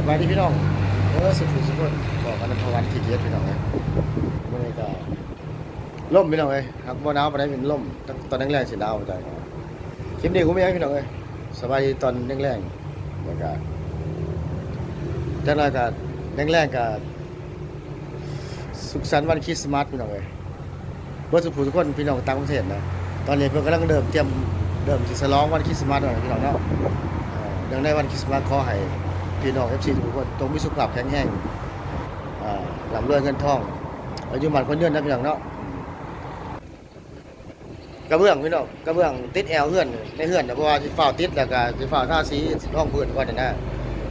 สบายดีพี่น้องเออสุขุมสุขนบอกกันพวันที่เกียรติพี่น้องเลยมื่อนี้ก็ล่มพี่น้องเลยครับบ่หนาวปานใดเป็นล่มตั้งตอนแรงๆสิหนาวใจคลิปนี้กูไม่ให้พี่น้องเลยสบายดีตอนแรงๆแล้วก็จังไรก็แรงๆก็สุขสันต์วันคริสต์มาสพี่น้องเลยเบิร์สุขุมสุขนพี่น้องต่างประเทศนะตอนนี้เพิ่อนกำลังเดิมเตรียมเดิมสิฉลองวันคริสต์มาสด้วยพี่น้องเนาะเอ่อเนื่องในวันคริสต์มาสขอให้ พี่น้อง FC ทุกคนจงมีสุขภาพแข็งแรงอ่าร่ำรวยเงินทองอายุมันคนยืนนะพี่น้องเนาะกระเบื้องพี่น้องกระเบื้องติดแอลเฮือนในเฮือนน่เพราะว่าสิฟ้าวติดแล้วก็สิฟ้าวทาสีห้องพื้นก่อนน่ะ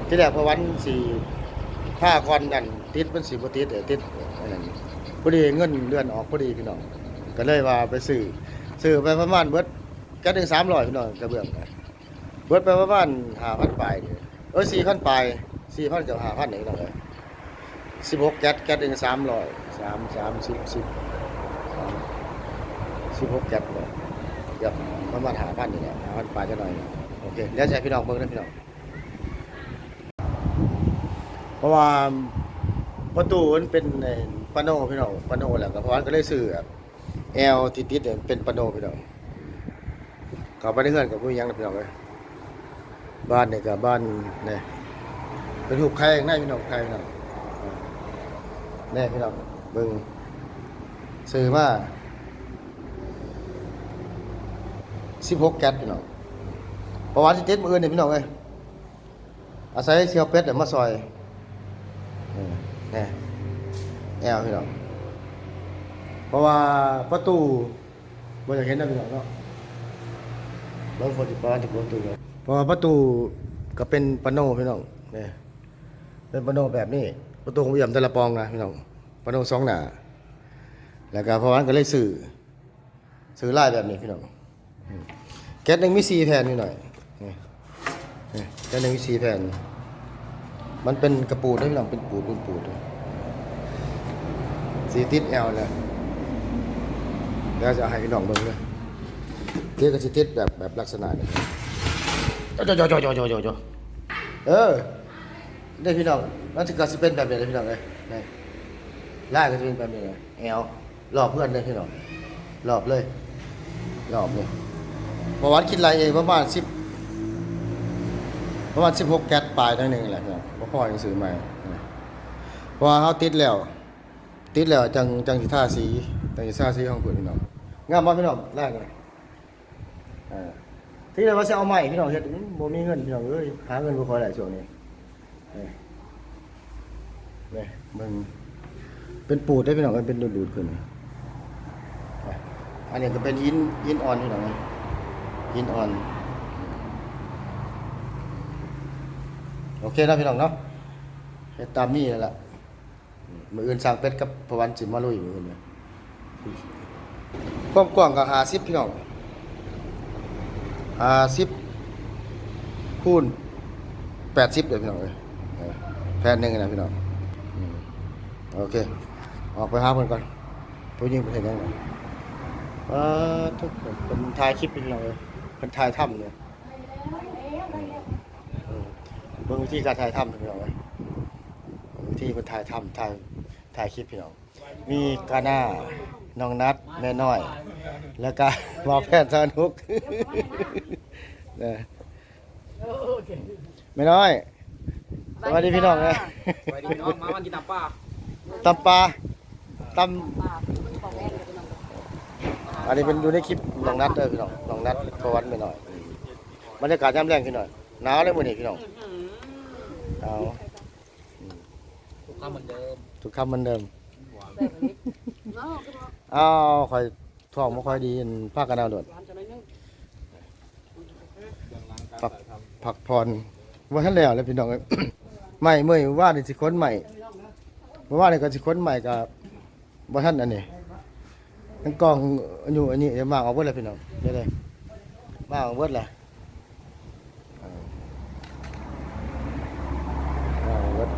ที่แรกพราะวันสิผ้าคอนกันติดมันสิบ่ติดเออติดอันนั้นพอดีเงินเดือนออกพอดีพี่น้องก็เลยว่าไปซื้อซื้อไปประมาณเบิดก็ถึง300พี่น้องกระเบื้องน่ะเบิดไปประมาณ5,000ปลายนี่ เออสี่พันไปสี่พันกับห้าพันไหนเราเลยสิบหกแก๊สแก๊สเองสามร้อยสามสามสิบสิบสิบหกแก๊สเลยเกือบประมาณหาพันนี่แหละห้าพันปลายจะหน่อยโอเคเดี๋ยวให้พี่น้องเบิ่งนะพี่น้องเพราะว่าประตูมันเป็นไอ้ปาโนพี่น้องปาโนแหละก็เพราะว่าก็เลยซื้อแอลติดติดเนี่ยเป็นปาโนพี่น้องเข้าไปในเงื่อนกับผู้ยังนะพี่น้องเลย บ้านเนี่ยกับบ้านเนี่ยเป็นหูกใครง่ายพี่น้องใครพี่น้องอ่าแน่พี่น้องเบิ่งซื้อมาสิบหกแก๊สพี่น้องประวัติที่เจ็ดมืออื่นเนี่ยพี่น้องเอ้ยอาศัยเชียวเป็ดเดี๋ยวมาซอยแน่แอลพี่น้องเพราะว่าประตูบ่อยากเห็นนะพี่น้องเนาะเบิ่งฝนที่บ้านที่ประตูเลย เพราะว่าประตูก็เป็นปานโนพี่น้องเนี่ยเป็นปานโนแบบนี้ประตูของเอี่ยมแต่ละปองนะพี่น้องปานโนสองหนาแล้วก็พราะว่าก็เลยซื้อซื้อลายแบบนี้พี่น้องแก๊สหนึงมี4แผ่นนี่หน่อยแก๊สหนึงมี4แผ่นมันเป็นกระปูดด้วยพี่น้องเป็นปูดเป็นปูดด้วยสีติดแอลแล้วเดี๋ยวจะให้พี่น้องเบิ่งเลยเจ๊ก็สิติดแบบแบบลักษณะนี้ โจโจโจโจโจโจโจเออได้พี่น้องมันสิก็สิเป็นแบบนี้เลยพี่น้องเลยนี่ล่ายก็จะเป็นแบบนี้เลยแอลรอบเพื่อนเลยพี่น้องรอบเลยรอบเลยประวัติคิดไรเองประมาณสิบประมาณสิบหกแก๊สปลายทั้งหนึ่งแหละพี่น้องเพราะพ่อยังซื้อมานี่เพราะว่าเขาติดแล้ว ติดแล้วจังจังสิท่าสีจังสิท่าสีของคุณพี่น้องงามบ่พี่น้องแรกเลยอ่า ที่เราว่าจะเอาใหม่พี่น้องเฮ็ดบ่มีเงินพี่น้องเอ้ยหาเงินบ่ค่อยได้ช่วงนี้นี่นี่มึงเป็นปูดได้พี่น้องมันเป็นดูดๆขึ้นอันนี้ก็เป็นหินหินอ่อนพี่น้องนี่หินอ่อนโอเคนะพี่น้องเนาะเฮ็ดตามนี้นั่แหละมืออื่นสร้างเป็ดกับพระวันสิมาลุยมืออื่นเนี่ยความกว้างก็50พี่น้อง ห้าสิบคูณแปดสิบเลยพี่น้องเลยแผ่นหนึ่งนะพี่น้องโอเค ออกไปหาเพื่อนก่อนผู้ยิงเป็นยังไงว้าทุกคนเป็นถ่ายคลิปเป็นเราเลยเป็นถ่ายถ้ำเลยมเบิ่งวิธีการถ่ายถ้ำพี่น้องเลยวิธีเป็นถ่ายถ้ำถ่ายถ่ายคลิปพี่น้องมีกาหน้าน้องนัดแม่น้อย แล้วก็หมอแพทย์สนุก เนี่ยไม่น้อยสวัสดีพี่น้องนะไปดีพี่น้องมาวันกินตับป้าตำปลาตำอันนี้เป็นอยู่ในคลิปน้องนัดเด้อพี่น้องน้องนัดพวันไม่น้อยบรรยากาศย่ำแรงพี่น้อยหนาวเลยมื้อนี้พี่น้องหนาวทุกคำเหมือนเดิมทุกคำเหมือนเดิมอ้าวคอยท้องบ่ค่อยดีอันภาคกันเอาโดด พักพักผ่อนว่าทันแล้วเลยพี่น้อง ใหม่เมื่อว่าในสิค้นใหม่เมื่อว่านนี่ก็สิค้นใหม่กับบ่าทันอันนี้ทั้งกองอยู่อันนี้เดี๋ยวมางเอาเบิดแล้วพี่น้องเดี๋ยวเลยมาเอาเบิดละอ่าอ่าเอาเบิด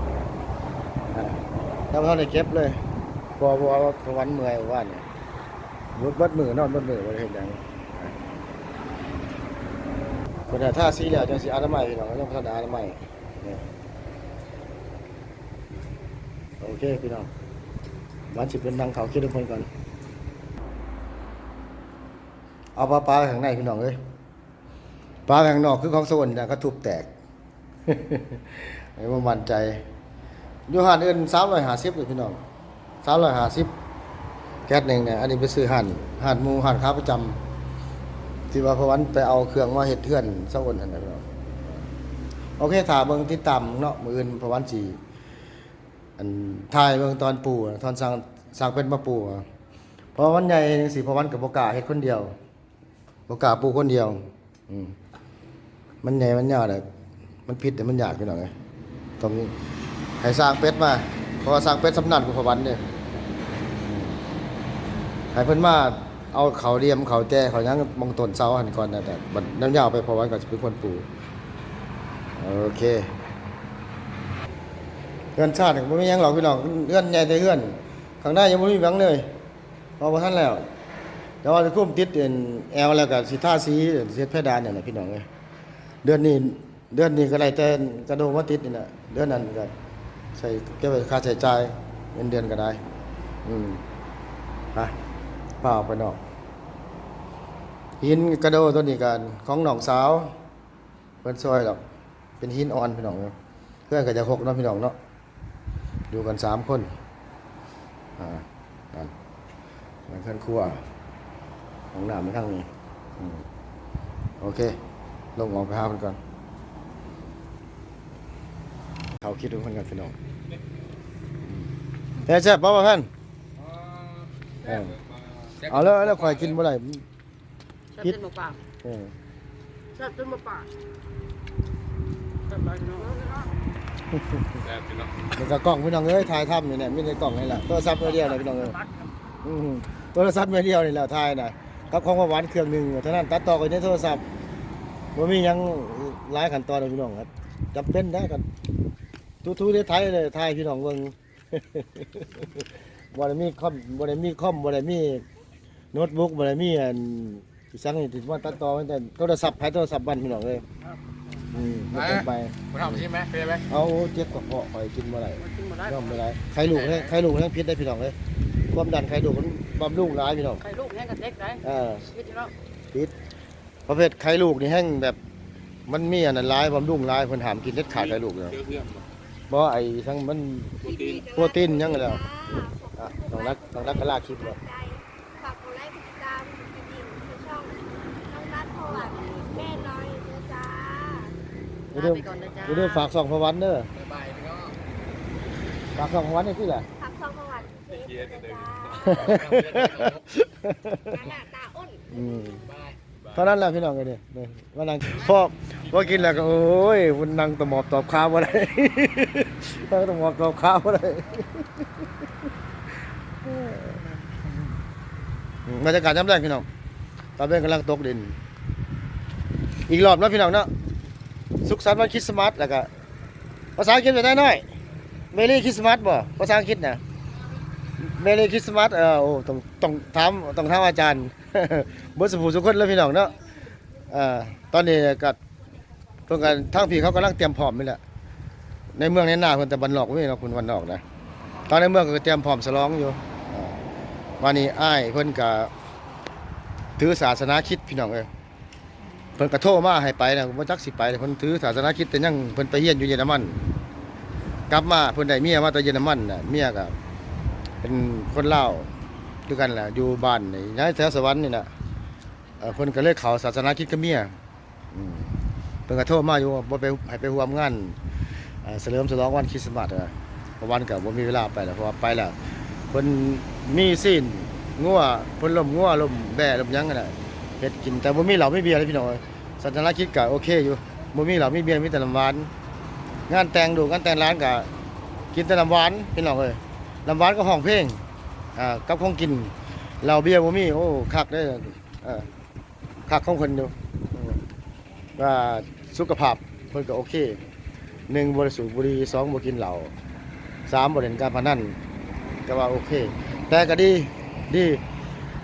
อ่าแล้วเท่าได้เก็บเลยพอพอพอวันเมื่อยว่าเนี่เบิดบิดมือนอนบิดมือบ่ได้เฮ็ดหยัง คนถ้าสีแล้วจังสิอนามัยพี่น้องยังบ่ทันได้อนามัยนี่เคพี่น้องวันสิเป็นดังเขาคิดทุกคนก่อน เอาปลาปลาข้างในพี่น้องเอ้ยปลาข้างนอกคือของโซนนะก็ทุบแตกไอ้บ่มั่นใจอยู่หานอื่น350เลยพี่น้อง350แก๊สหนึ่งเนี่ยอันนี้ไปซื้อหันหันมูหันค้าประจำ ที่ว่าพระวันไปเอาเครื่องมาเฮ็ดเทือนเซาอ้นนั่นน่ะพี่น้องโอเคถ้าเบิ่งติดตามเนาะมืออื่นพระวันสิอันถ่ายเบิ่งตอนปู่ตอนสร้างสร้างเป็นมาปู่อะเพระวันใหญ่จังซี่พระวันก็บ่กล้าเฮ็ดคนเดียวบ่กล้าปู่คนเดียว อืมมันใหญ่มันยาวเลยมันผิดแต่มันยากพี่หน้องไงต้ให้สร้างเป็ดมาพราะว่าสร้างเป็ดสำนักกว่าพระวันเนี่ยให้เพิ่นมา เอาเขาเรียมเขาแจ้เขายังมองต้นเสาหันก่อนนะแต่บัดน้ำยาวไปพอวันก็จะเป็นคนปลูกโอเคเฮือนชาติก็บ่มีหยังหรอกพี่น้องเฮือนใหญ่แต่เฮือนข้างหน้ายังบ่มีหยังเลยเพอบ่ทันแล้วแต่ว่าคุ้มติดเอ็นแอลแล้วก็สิท่าสีเสียเพดานเนี่ยแหละพี่น้องเอ้ยเดือนนี้เดือนนี้ก็ได้แต่กระโดดมาติดนี่แหละเดือนนั้นก็ใส่เก็บค่าใช้จ่ายเงินเดือนก็ได้ อืมฮะเปล่าไปนอก หินกระโดดตัวนี้กันของน้องสาวเพิ่นซอยดอกเป็นหินอ่อนพี่น้องเอ้ยเพื่อนก็จะหกเนาะพี่น้องเนาะอยู่กันสามคนอ่านั่นมันเพื่อนครัวของน้ำไม่ทั้งนี้อืมโอเค ลงออกไปหาคนก่อนเขาคิดดูคนกันพี่น้องเฮ้ยแซ่บป่าวะเพื่อนเออเอาแล้วแล้วคอยกินเมื่อไหร่ ชอบเส้นหมูป่าเออชอบเส้นหมูป่าชอบอะไรเนาะมันก็กล้องพี่น้องเอ้ยถ่ายทำนี่แหละมีในกล้องนี่แหละโทรศัพท์มือเดียวนะพี่น้องเอ้ยอืมโทรศัพท์มือเดียวนี่แหละถ่ายนะกับของหวานเครื่องหนึ่งเท่านั้นตัดต่อกันในโทรศัพท์ว่ามีหยังหลายขั้นตอนเลยพี่น้องครับจำเป็นได้กันทูๆได้ไทยเลยถ่ายพี่น้องเบิ่งบ่ได้มีคอมบ่ได้มีคอมบ่ได้มีโน้ตบุ๊กบ่ได้มีอัน อีสังนี่ที่ว่าตัดต่อมันแต่โทรศัพท์ไผโทรศัพท์บ้านพี่น้องเอ้ยอืมบ่ต้องไป คุณทำใช่ไหมเป็นไหมเอาเจ็บกระเพาะข่อยกินบ่ได้กินมาได้ย่อมบ่ได้ไข่ลูกเนี่ยไข่ลูกทั้งพิษได้พี่น้องเอ้ยความดันไข่ลูกมันบำรุงหลายพี่น้องใครลูกแห้งกับเด็กได้เออคิดอยู่แล้วประเภทไข่ลูกนี่แห้งแบบมันมีอันนั้นหลายบำรุงหลายเพิ่นห้ามกินเด็ดขาดไข่ลูกเลยบ่ไอ้ทั้งมันโปรตีนหยังแล้วอะต้องรักต้องรักกะลาคลิปบ่ฝากกดไลค์กดติดตามกดกระดิ่งที่ช่อง น้องรัฐพวัตแม่น้อยนะจ๊ะอย่าลืมไปก่อนนะจ๊ะอย่าลืมฝากส่องพระวันเด้อบ๊ายบายพี่น้องฝากส่องพระวันนี่คืออะไรฝากช่องพวัตเทปนะจ๊ะนั่นน่ะตาอ้นอืมบายเท่านั้นแหละพี่น้องเอ้ยนี่นี่ว่านั่งพ่อว่ากินแล้วก็โอ้ยมันนั่งตะหมอบตอบข้าวบ่ได้นั่งตะหมอบตอบข้าวบ่ได้อืมบรรยากาศยามแรกพี่น้องตอนเป็นกำลังตกดิน อีกรอบเนาะพี่น้องเนาะสุขสันต์วันคริสต์มาสแล้วก็ภาษาอังกฤษเป็นได้น้อยเมรี่คริสต์มาสบ่ภาษาอังกฤษน่ะเมรี่คริสต์มาสเออโอ้ต้องต้องถามต้องถามอาจารย์เบิดสผู้สุคนแล้วพี่น้องเนาะเอ่อตอนนี้ก็เพิ่นกันทางพี่เขากำลังเตรียมพร้อมนี่แหละในเมืองในนาเพิ่นแต่บ้านนอกบ่มีเนาะคุณบ้านนอกนะตอนในเมืองก็เตรียมพร้อมฉลองอยู่วันนี้อ้ายเพิ่นก็ถือศาสนาคริดพี่น้องเอ้ย เพิ่นก็โทมาให้ไปนะบ่จักสิไปเพิ่นถือศาสนาคริดแต่ยังเพิ่นไปเรียนอยู่เยอรมัน กลับมาเพิ่นได้เมียมาจากเยอรมันน่ะเมียก็เป็นคนเล่าด้วยกันแหละอยู่บ้านนี่ย้ายแถวสวรรค์นี่น่ะเอ่อเพิ่นก็เลยเขาศาสนาคริดกับเมียอืมเพิ่นก็โทมาอยู่ว่าบ่ไปให้ไปร่วมงานเอ่อเฉลิมฉลองวันคริสต์มาสอะเพราะวันก็บ่มีเวลาไปแล้วเพราะว่าไปแล้วเพิ่นมีสิ้นงัวเพิ่นล้มงัวล้มแบ่ล้มหยังกันน่ะ เฮ็ดกินแต่บ่มีเหล้าไมีเบียร์เลยพี่น้องเอ้ยศาสนาคริดก็โอเคอยู่บ่มีเหล้าไมีเบียร์มีแต่น้ำหวาน งานแต่งดูงานแต่งร้านก็กินแต่น้ำหวานพี่น้องเอ้ยน้ำหวานก็ห้องเพลงอ่ากับของกินเหล้าเบียร์บ่มีโอ้คักเด้อเออคักของคนอยู่ว่าสุขภาพเพิ่นก็โอเคหนึ่งบริสุทธิ์บุรีสองบ่กินเหล้าสามบ่เล่นการพนันก็ว่าโอเค แต่ก็ดีดี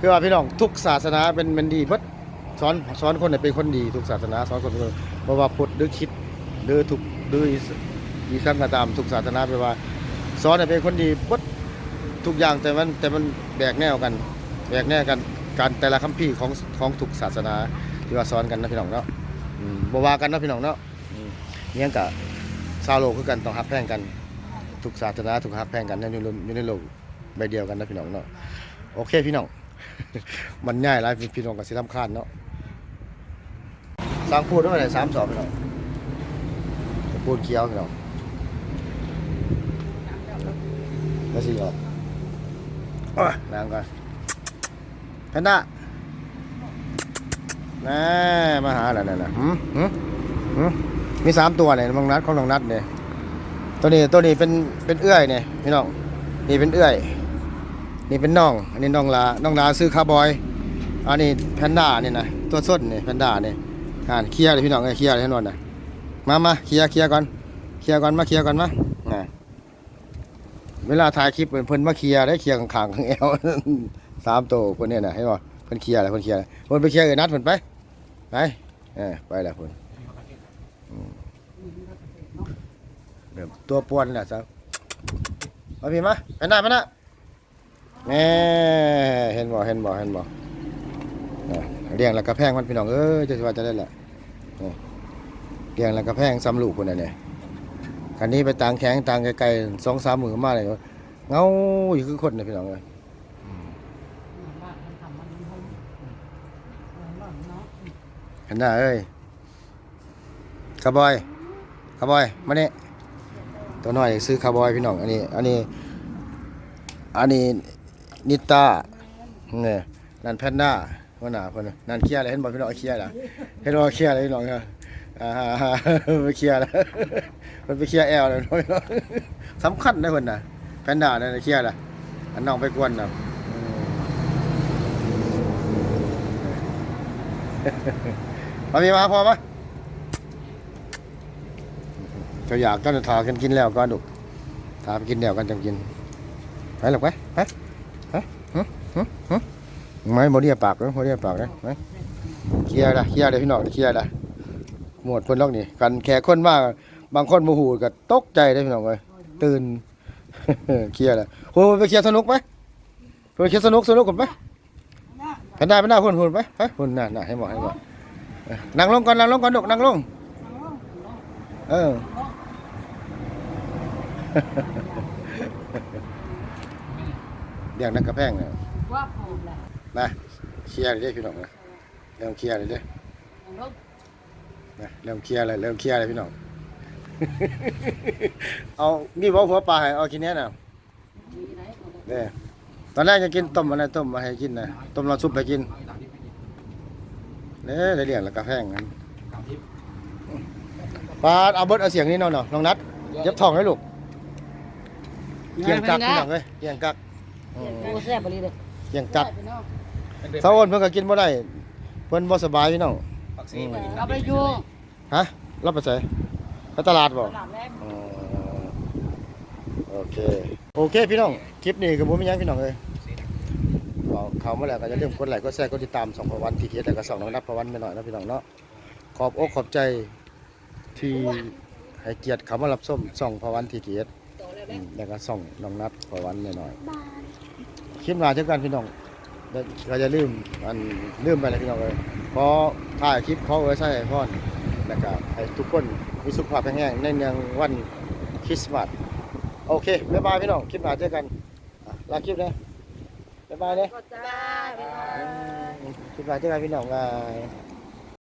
คือว่าพี่น้องทุกศาสนาเป็นเป็นดีเบิดสอนสอนคนให้เป็นคนดีทุกศาสนาสอนคนเป็นคนบ่ว่าพุทธหรือคิดหรือทุกหรืออีสังก็ตามทุกศาสนาแปลว่า สอนให้เป็นคนดีบดทุกอย่างแต่มันแต่มันแบกแนวกันแบกแนวกันการแต่ละคัมภีร์ของของทุกศาสนาที่ว่าสอนกันนะพี่น้องเนาะบ่ว่ากันนะพี่น้องเนาะเนี่ยกับชาโลคือกันต้องฮักแพงกันทุกศาสนาทุกฮักแพงกันอยู่ในอยู่ในโลกใบเดียวกันนะพี่น้องเนาะโอเคพี่น้อง มันง่ายหลายพี่น้องก็สิรำคาญเนาะสร้างพูดด้วยอะไรสามสอบพี่น้องพูดเคี้ยวพี่น้องแล้วสิออกโอ้ยนางก่อนแพนด้าแน่มาหาอะไรนั่นน่ะหืมหืมหืมมีสามตัวเนี่ยน้องนัดของน้องนัดเนี่ยตัวนี้ตัวนี้เป็นเป็นเอื้อยเนี่ยพี่น้องนี่เป็นเอื้อย นี่เป็นน้อง อันนี้น้องลา น้องลาซื้อคาร์บอย อันนี้แพนด้านี่นะ ตัวส้นนี่แพนด้านี่อ่านเคลียร์เลยพี่น้องเคลียร์เลยให้นอนนะมามาเคลียร์เคลียร์ก่อน เคลียร์ก่อนมาเคลียร์ก่อนมาอ่าเวลาถ่ายคลิปเพิ่นเพิ่นมาเคลียร์ได้เคลียร์ขางข้างเอวสามตัวเพิ่นเนี่ยนะให้บ่เพิ่นเคลียร์แล้วเพิ่นเคลียร์เพิ่นไปเคลียร์กับนัดเพิ่นไปไปเออไปแล้วเพิ่นเริ่มตัวป่วนแล้วซะมาพี่มาแพนด้าแพนด้า แหน่เห็นบ่เห็นบ่เห็นบ่อเลี้ยงแล้วก็แพงมันพี่น้องเอ้ยจะสิว่าจะได้แหละเลี้ยงแล้วก็แพงซ้ำลูกพุ่นน่ะเนี่ยคันนี้ไปต่างแข็งต่างไกลๆสองสามหมือมาเลยเงาอยู่คือคนน่ะพี่น้องเอ้ยเห็นหน้าเอ้ยคาร์บอยคาร์บอยมาเนี่ยตัวน้อยซื้อคาร์บอยพี่น้องอันนี้ อันนี้ อันนี้ นิตาเนี่ยนันแพนด้าว่าหนาเพิ่นน่ะนั่นเคลียร์อะไรเห็นบ่พี่น้องเคลียร์ล่ะเห็นบ่เคลียร์อะไรพี่น้องเหรออ่าไปเคลียร์แล้วเพิ่นไปเคลียร์แอลแล้วน้องสำคัญนะเพิ่นน่ะแพนด้านั่นน่ะเคลียร์ล่ะอันน้องไปกวนน่ะมาพี่มาพอปะเขาอยากก็จะทากันกินแล้วก็ดุทาไปกินแล้วกันจังกินไปหรอกไปไปไปหึหึหึ ไม่โมเดียปากเลยโมเดียปากเลยไปเคลียร์ละเคลียร์เลยพี่น้องเคลียร์ละหมดคนล็อกนี่กันแขกคนมากบางคนโมโหก็ตกใจได้พี่น้องเลยตื่นเคลียร์ละโอ้ไปเคลียร์สนุกไหมไปเคลียร์สนุกสนุกก่อนไปกันได้ไปหน้าหุ่นหุ่นไปไปหุ่นน่ะน่ะให้บอกให้บอกเอนั่งลงก่อนนั่งลงก่อนดกนั่งลงเออเรียงนักกระแพงเนี่ย ว่าผมแหละมาเคลียร์เลยเด้พี่น้องนะเริ่มเคลียร์เลยเด้ลูกนะเริ่มเคลียร์เลยเริ่มเคลียร์เลยพี่น้องเอานี่บอกหัวปลาให้เอากินเนี้ยน่ะมีไหนเด้ตอนแรกจะกินต้มอะไรต้มมาให้กินนะต้มเราซุปไปกินเด้ได้เรียงแล้วกระแพงกันปลาเอาเบิดเอาเสียงนี้เนาะเนาะน้องนัดเย็บท้องให้ลูกเกียงกักพี่น้องเอ้ยเกียงกักอืมโอ้แซ่บไปเลย เด้อเกียงกักเสาอ้นเพิ่นก็กินบ่ได้เพิ่นบ่สบายพี่น้องเอาไปอยู่ฮะรับไปใส่ไปตลาดบ่ตลาดแรกอ๋อโอเคโอเคพี่น้องคลิปนี้ก็บ่มีหยังพี่น้องเอ้ยเราเข้ามาแล้วก็อย่าลืมกดไลค์กดแชร์กดติดตามสองพวันที่เกียรติแล้วก็สองน้องนับพวันไปหน่อยนะพี่น้องเนาะขอบอกขอบใจที่ให้เกียรติเขามารับชมส่องพวันที่เกียรติอืมแล้วก็ส่องน้องนัดพวันหน่อยบายๆ คลิปหน้าเจอกันพี่น้องแล้วก็อย่าลืมอันลืมไปเลยพี่น้องเอ้ยขอถ่ายคลิปขอเออใช่พ่อนแล้วก็ให้ทุกคนมีสุขภาพแข็งแรงในเนืองวันคริสต์มาสโอเคบ๊ายบายพี่น้องคลิปหน้าเจอกันอะลาคลิปเลยบ๊ายบายเลยบายคลิปหน้าเจอกันพี่น้องบาย